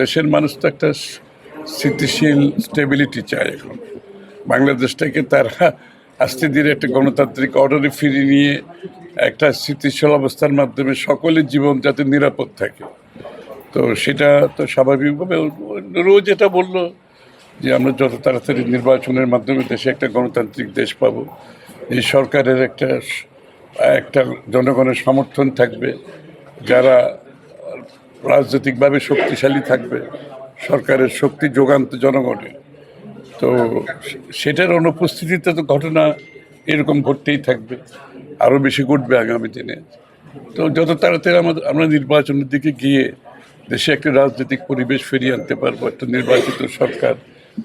দেশের মানুষ তো একটা স্থিতিশীল স্টেবিলিটি চায় এখন। বাংলাদেশটাকে তারা আস্তে ধীরে একটা গণতান্ত্রিক অর্ডারে ফিরিয়ে নিয়ে একটা স্থিতিশীল অবস্থার মাধ্যমে সকলের জীবন যাতে নিরাপদ থাকে। তো সেটা তো স্বাভাবিকভাবে রোজ এটা বলল যে আমরা যত তাড়াতাড়ি নির্বাচনের মাধ্যমে দেশে একটা গণতান্ত্রিক দেশ পাবো, এই সরকারের একটা একটা জনগণের সমর্থন থাকবে। যারা রাজনৈতিকভাবে শক্তিশালী থাকবে, সরকারের শক্তি যোগান তো জনগণের তো সেটার অনুপস্থিতিতে তো ঘটনা এরকম ঘটতেই থাকবে, আরও বেশি ঘটবে আগামী দিনে। তো যত তাড়াতাড়ি আমাদের, আমরা নির্বাচনের দিকে গিয়ে দেশে একটা রাজনৈতিক পরিবেশ ফিরিয়ে আনতে পারব, একটা নির্বাচিত সরকার,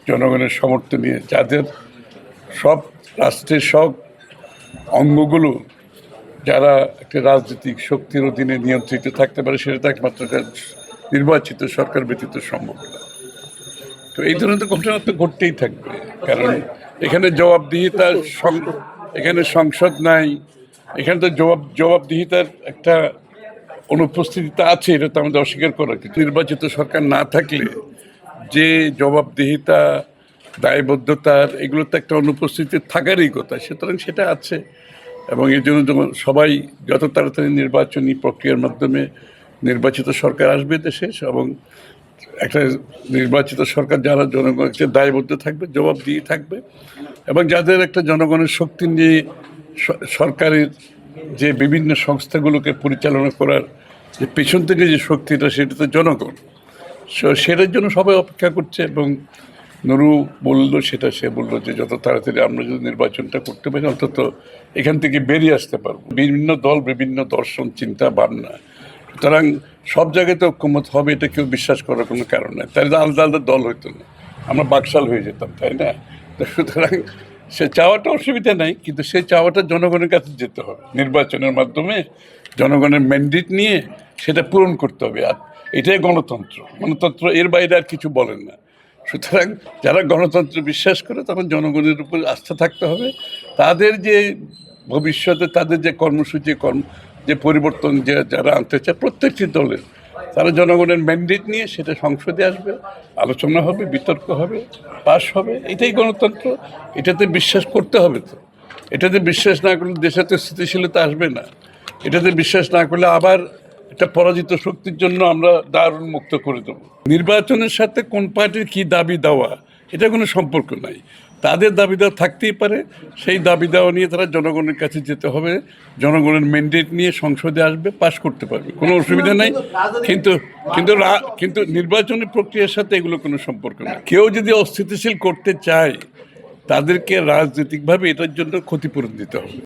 জনগণের সমর্থন নিয়ে, যাদের সব রাষ্ট্রের সব অঙ্গগুলো যারা একটা রাজনৈতিক শক্তির অধীনে নিয়ন্ত্রিত থাকতে পারে, সেটা তো একমাত্র নির্বাচিত সরকার ব্যতীত সম্ভব না। তো এই ধরনের ঘটনা তো ঘটতেই থাকবে। কারণ এখানে জবাবদিহিতার এখানে সংসদ নাই, এখানে তো জবাব, জবাবদিহিতার একটা অনুপস্থিতিতে আছে, এটা তো আমাদের অস্বীকার করা। কিছু নির্বাচিত সরকার না থাকলে যে জবাবদিহিতা, দায়বদ্ধতার এগুলো তো একটা অনুপস্থিতি থাকারই কথা। সুতরাং সেটা আছে। এবং এই জন্য যখন সবাই যত তাড়াতাড়ি নির্বাচনী প্রক্রিয়ার মাধ্যমে নির্বাচিত সরকার আসবে দেশে, এবং একটা নির্বাচিত সরকার যারা জনগণকে দায়বদ্ধ থাকবে জবাব দিয়ে থাকবে, এবং যাদের একটা জনগণের শক্তি নিয়ে সরকারের যে বিভিন্ন সংস্থাগুলোকে পরিচালনা করার যে পেছন থেকে যে শক্তিটা, সেটা তো জনগণ। সেটার জন্য সবাই অপেক্ষা করছে, এবং নুরু বলল, সেটা সে বলল যে, যত তাড়াতাড়ি আমরা যদি নির্বাচনটা করতে পারি, অন্তত এখান থেকে বেরিয়ে আসতে পারব। বিভিন্ন দল, বিভিন্ন দর্শন, চিন্তা, ভাবনা। সুতরাং সব জায়গায় তো ঐক্যমত হবে, এটা কেউ বিশ্বাস করার কোনো কারণ নেই। তাহলে তো আলাদা আলাদা দল হইতো না। আমরা বাকশাল হয়ে যেতাম, তাই না? তো সুতরাং সে চাওয়াটা অসুবিধা নাই, কিন্তু সে চাওয়াটা জনগণের কাছে যেতে হবে। নির্বাচনের মাধ্যমে জনগণের ম্যান্ডেট নিয়ে সেটা পূরণ করতে হবে। আর এটাই গণতন্ত্র। গণতন্ত্র এর বাইরে আর কিছু বলেন না। সুতরাং যারা গণতন্ত্র বিশ্বাস করে, তখন জনগণের উপর আস্থা থাকতে হবে। তাদের যে ভবিষ্যতে, তাদের যে কর্মসূচি, কর্ম, যে পরিবর্তন যে যারা আনতে চায়, প্রত্যেকটি দলের, তারা জনগণের ম্যান্ডেট নিয়ে সেটা সংসদে আসবে, আলোচনা হবে, বিতর্ক হবে, পাশ হবে। এটাই গণতন্ত্র। এটাতে বিশ্বাস করতে হবে তো। এটাতে বিশ্বাস না করলে দেশে তো স্থিতিশীলতা আসবে না। এটাতে বিশ্বাস না করলে আবার একটা পরাজিত শক্তির জন্য আমরা দারুণ মুক্ত করে দেবো। নির্বাচনের সাথে কোন পার্টির কি দাবি দেওয়া এটা কোনো সম্পর্ক নাই। তাদের দাবি দেওয়া থাকতেই পারে সেই দাবি দেওয়া নিয়ে তারা জনগণের কাছে যেতে হবে জনগণের ম্যান্ডেট নিয়ে সংসদে আসবে পাশ করতে পারবে। কোনো অসুবিধা নাই কিন্তু কিন্তু কিন্তু নির্বাচনী প্রক্রিয়ার সাথে এগুলো কোনো সম্পর্ক নেই। কেউ যদি অস্থিতিশীল করতে চায় তাদেরকে রাজনৈতিকভাবে এটার জন্য ক্ষতিপূরণ দিতে হবে।